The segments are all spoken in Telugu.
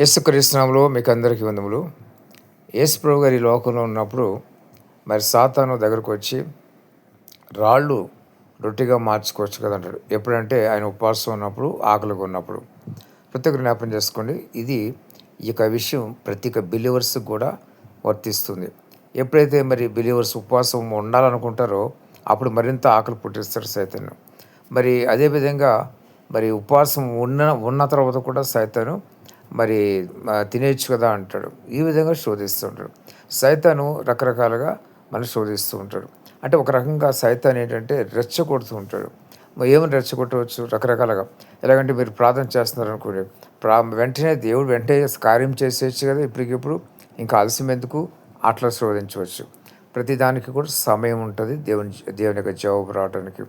యేసుక్రీస్తునామలో మీకు అందరికీ వందములు. యేసు ప్రభు గారి లోకంలో ఉన్నప్పుడు మరి సాతాను దగ్గరకు వచ్చి రాళ్ళు రొట్టిగా మార్చుకోవచ్చు కదా ఎప్పుడంటే ఆయన ఉపవాసం ఉన్నప్పుడు ఆకలిగా ఉన్నప్పుడు. ప్రతి ఒక్కరు జ్ఞాపం చేసుకోండి. ఇది ఈ యొక్క విషయం ప్రతి ఒక్క బిలీవర్స్కి కూడా వర్తిస్తుంది. ఎప్పుడైతే మరి బిలీవర్స్ ఉపవాసం ఉండాలనుకుంటారో అప్పుడు మరింత ఆకలి పుట్టిస్తారు సైతాను. మరి అదేవిధంగా మరి ఉపవాసం ఉన్న ఉన్న తర్వాత కూడా సైతాను మరి తినేయచ్చు కదా అంటాడు. ఈ విధంగా శోధిస్తూ ఉంటాడు సైతాను రకరకాలుగా మనం శోధిస్తూ ఉంటాడు. అంటే ఒక రకంగా సైతాన్ ఏంటంటే రెచ్చగొడుతూ ఉంటాడు. ఏమని రెచ్చగొట్టవచ్చు? రకరకాలుగా. ఎలాగంటే మీరు ప్రార్థన చేస్తున్నారు అనుకోండి ప్రా వెంటనే దేవుడు వెంటనే కార్యం చేసేయచ్చు కదా ఇప్పటికిప్పుడు. ఇంకా ఆలస్యం ఎందుకు? అట్లా శోధించవచ్చు. ప్రతిదానికి కూడా సమయం ఉంటుంది దేవుని దేవుని యొక్క జవాబు రావడానికి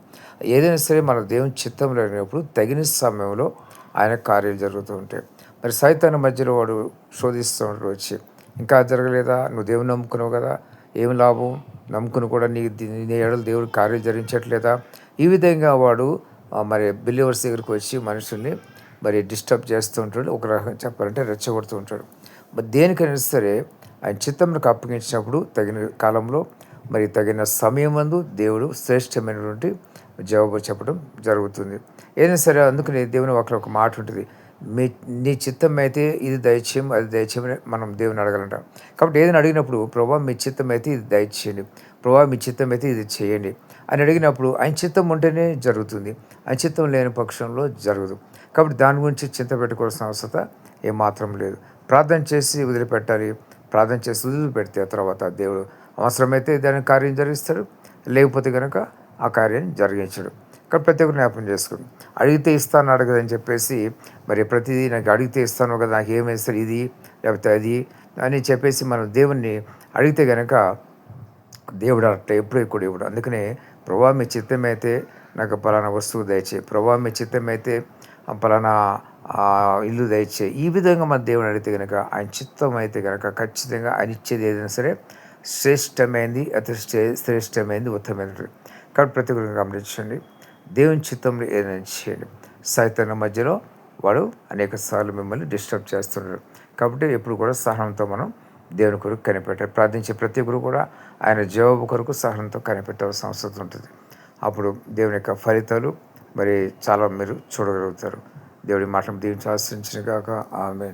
ఏదైనా సరే మన దేవుని చిత్తం లేనప్పుడు తగిన సమయంలో ఆయన కార్యాలు జరుగుతూ ఉంటాయి. మరి సైతాన్ని మధ్యలో వాడు శోధిస్తున్నట్టు వచ్చి ఇంకా జరగలేదా? నువ్వు దేవుని నమ్ముకున్నావు కదా? ఏం లాభం? నమ్ముకుని కూడా నీ నీ ఏడలు దేవుడు కార్యం జరిగించట్లేదా? ఈ విధంగా వాడు మరి బిలీవర్స్ దగ్గరికి వచ్చి మనుషుల్ని మరి డిస్టర్బ్ చేస్తూ ఉంటాడు. ఒక రకంగా చెప్పాలంటే రెచ్చగొడుతూ ఉంటాడు. మరి దేనికైనా సరే ఆయన చిత్తంకు అప్పగించినప్పుడు తగిన కాలంలో మరి తగిన సమయం మందు దేవుడు శ్రేష్టమైనటువంటి జవాబు చెప్పడం జరుగుతుంది. ఏదైనా సరే అందుకని దేవుని ఒకరి ఒక మాట ఉంటుంది. మీ నీ చిత్తం అయితే ఇది దయచేయం అది దయచేయమని మనం దేవుని అడగాలంట. కాబట్టి ఏదైనా అడిగినప్పుడు ప్రభావ మీ చిత్తం అయితే ఇది దయచేయండి. ప్రభావ మీ చిత్తం అయితే ఇది చేయండి. అని అడిగినప్పుడు ఆయన చిత్తం ఉంటేనే జరుగుతుంది. ఆయన చిత్తం లేని పక్షంలో జరగదు. కాబట్టి దాని గురించి చింత పెట్టుకోవాల్సిన అవసరం ఏమాత్రం లేదు. ప్రార్థన చేసి వదిలిపెట్టాలి. ప్రార్థన చేసి వదిలిపెడితే తర్వాత దేవుడు అవసరమైతే దాని కార్యం జరిగిస్తాడు లేకపోతే కనుక ఆ కార్యాన్ని జరిగించడు. ఇక్కడ ప్రతి ఒక్కరు జ్ఞాపకం చేసుకుని అడిగితే ఇస్తాను అడగదని చెప్పేసి మరి ప్రతిదీ నాకు అడిగితే ఇస్తాను కదా నాకు ఏమేస్తారు ఇది లేకపోతే అది అని చెప్పేసి మనం దేవుణ్ణి అడిగితే కనుక దేవుడు అట్లా ఎప్పుడు కూడా ఇవ్వడు. అందుకనే ప్రభావ మీ చిత్తమైతే నాకు పలానా వస్తువు దయచే ప్రభావ మీ చిత్తమైతే పలానా ఇల్లు దయచే ఈ విధంగా మన దేవుని అడిగితే కనుక ఆయన చిత్తం అయితే కనుక ఖచ్చితంగా ఆయన ఇచ్చేది ఏదైనా సరే శ్రేష్టమైంది అతి శ్రేష్టమైంది ఉత్తమైనది కాబట్టి ప్రతి ఒక్కరిని గమనించండి. దేవుని చిత్తంలో ఏదైనా చేయండి. సైతాన్ని మధ్యలో వాడు అనేక సార్లు మిమ్మల్ని డిస్టర్బ్ చేస్తున్నారు కాబట్టి ఎప్పుడు కూడా సహనంతో మనం దేవుని కొరకు కనిపెట్టాలి. ప్రార్థించే ప్రతి ఒక్కరు కూడా ఆయన జవాబు కొరకు సహనంతో కనిపెట్టవలసిన అవసరం ఉంటుంది. అప్పుడు దేవుని యొక్క ఫలితాలు మరి చాలా మీరు చూడగలుగుతారు. దేవుడి మాటలు దీవించి ఆశ్రయించిన కాక ఆమె